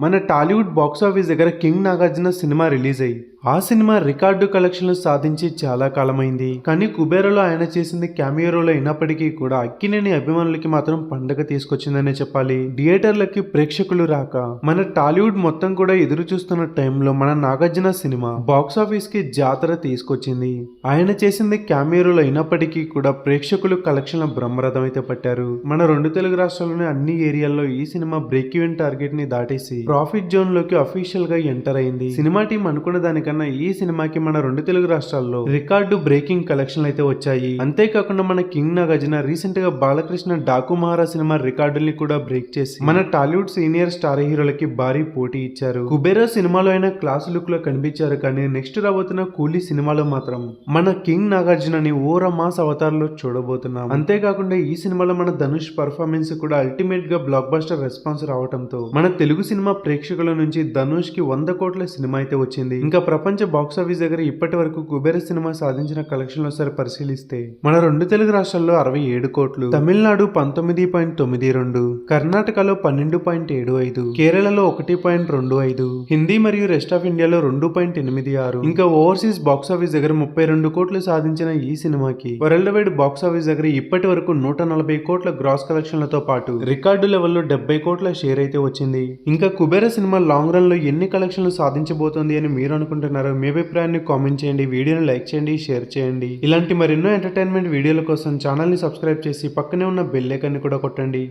మన Tollywood box office దగ్గర king Nagarjuna cinema release అయ్యి ఆ సినిమా రికార్డు కలెక్షన్లు సాధించి చాలా కాలమైంది. కానీ కుబేరలో ఆయన చేసింది cameo అయినప్పటికీ కూడా అక్కినేని అభిమానులకి మాత్రం పండగ తీసుకొచ్చిందనే చెప్పాలి. థియేటర్లకి ప్రేక్షకులు రాక మన టాలీవుడ్ మొత్తం కూడా ఎదురు చూస్తున్న టైంలో మన నాగార్జున సినిమా బాక్సాఫీస్కి జాతర తీసుకొచ్చింది. ఆయన చేసింది cameo అయినప్పటికీ కూడా ప్రేక్షకులు కలెక్షన్ల బ్రహ్మరథం అయితే పట్టారు. మన రెండు తెలుగు రాష్ట్రాల్లోని అన్ని ఏరియాల్లో ఈ సినిమా బ్రేక్ ఈవెన్ టార్గెట్ని దాటేసి ప్రాఫిట్ జోన్లోకి అఫీషియల్గా ఎంటర్ అయింది. సినిమా టీం అనుకున్న దానికన్నా ఈ సినిమాకి మన రెండు తెలుగు రాష్ట్రాల్లో రికార్డు బ్రేకింగ్ కలెక్షన్లు అయితే వచ్చాయి. అంతేకాకుండా మన కింగ్ నాగార్జున రీసెంట్గా బాలకృష్ణ డాకు మహారా సినిమా రికార్డుల్ని కూడా బ్రేక్ చేసి మన టాలీవుడ్ సీనియర్ స్టార్ హీరోలకి భారీ పోటీ ఇచ్చారు. కుబేరా సినిమాలో అయినా క్లాస్ లుక్లో కనిపించారు కానీ నెక్స్ట్ రాబోతున్న కూలీ సినిమాలో మాత్రం మన కింగ్ నాగార్జునని ఓర మాస్ అవతారంలో చూడబోతున్నాం. అంతేకాకుండా ఈ సినిమాలో మన ధనుష్ పర్ఫార్మెన్స్ కూడా అల్టిమేట్గా బ్లాక్ బస్టర్ రెస్పాన్స్ రావడంతో మన తెలుగు సినిమా ప్రేక్షకుల నుంచి ధనుష్కి వంద కోట్ల సినిమా అయితే వచ్చింది. ఇంకా ప్రపంచ బాక్స్ ఆఫీస్ దగ్గర ఇప్పటి వరకు కుబేర సినిమా సాధించిన కలెక్షన్ ఒకసారి పరిశీలిస్తే మన రెండు తెలుగు రాష్ట్రాల్లో అరవై ఏడు కోట్లు తమిళనాడు పంతొమ్మిది పాయింట్ తొమ్మిది రెండు కర్ణాటకలో పన్నెండు పాయింట్ ఏడు ఐదు కేరళలో ఒకటి పాయింట్ రెండు ఐదు హిందీ మరియు రెస్ట్ ఆఫ్ ఇండియాలో రెండు పాయింట్ ఎనిమిది ఆరు ఇంకా ఓవర్సీస్ బాక్స్ ఆఫీస్ దగ్గర ముప్పై రెండు కోట్లు సాధించిన ఈ సినిమాకి వరల్డ్ వైడ్ బాక్స్ ఆఫీస్ దగ్గర ఇప్పటి వరకు నూట నలభై కోట్ల గ్రాస్ కలెక్షన్లతో పాటు రికార్డు లెవెల్లో డెబ్బై కోట్ల షేర్ అయితే వచ్చింది. ఇంకా కుబేర సినిమా లాంగ్ రన్లో ఎన్ని కలెక్షన్లు సాధించబోతోంది అని మీరు అనుకుంటున్నారో మీ అభిప్రాయాన్ని కామెంట్ చేయండి వీడియోని లైక్ చేయండి షేర్ చేయండి. ఇలాంటి మరెన్నో ఎంటర్టైన్మెంట్ వీడియోల కోసం ఛానల్ని సబ్స్క్రైబ్ చేసి పక్కనే ఉన్న బెల్ ఐకాన్ని కూడా కొట్టండి.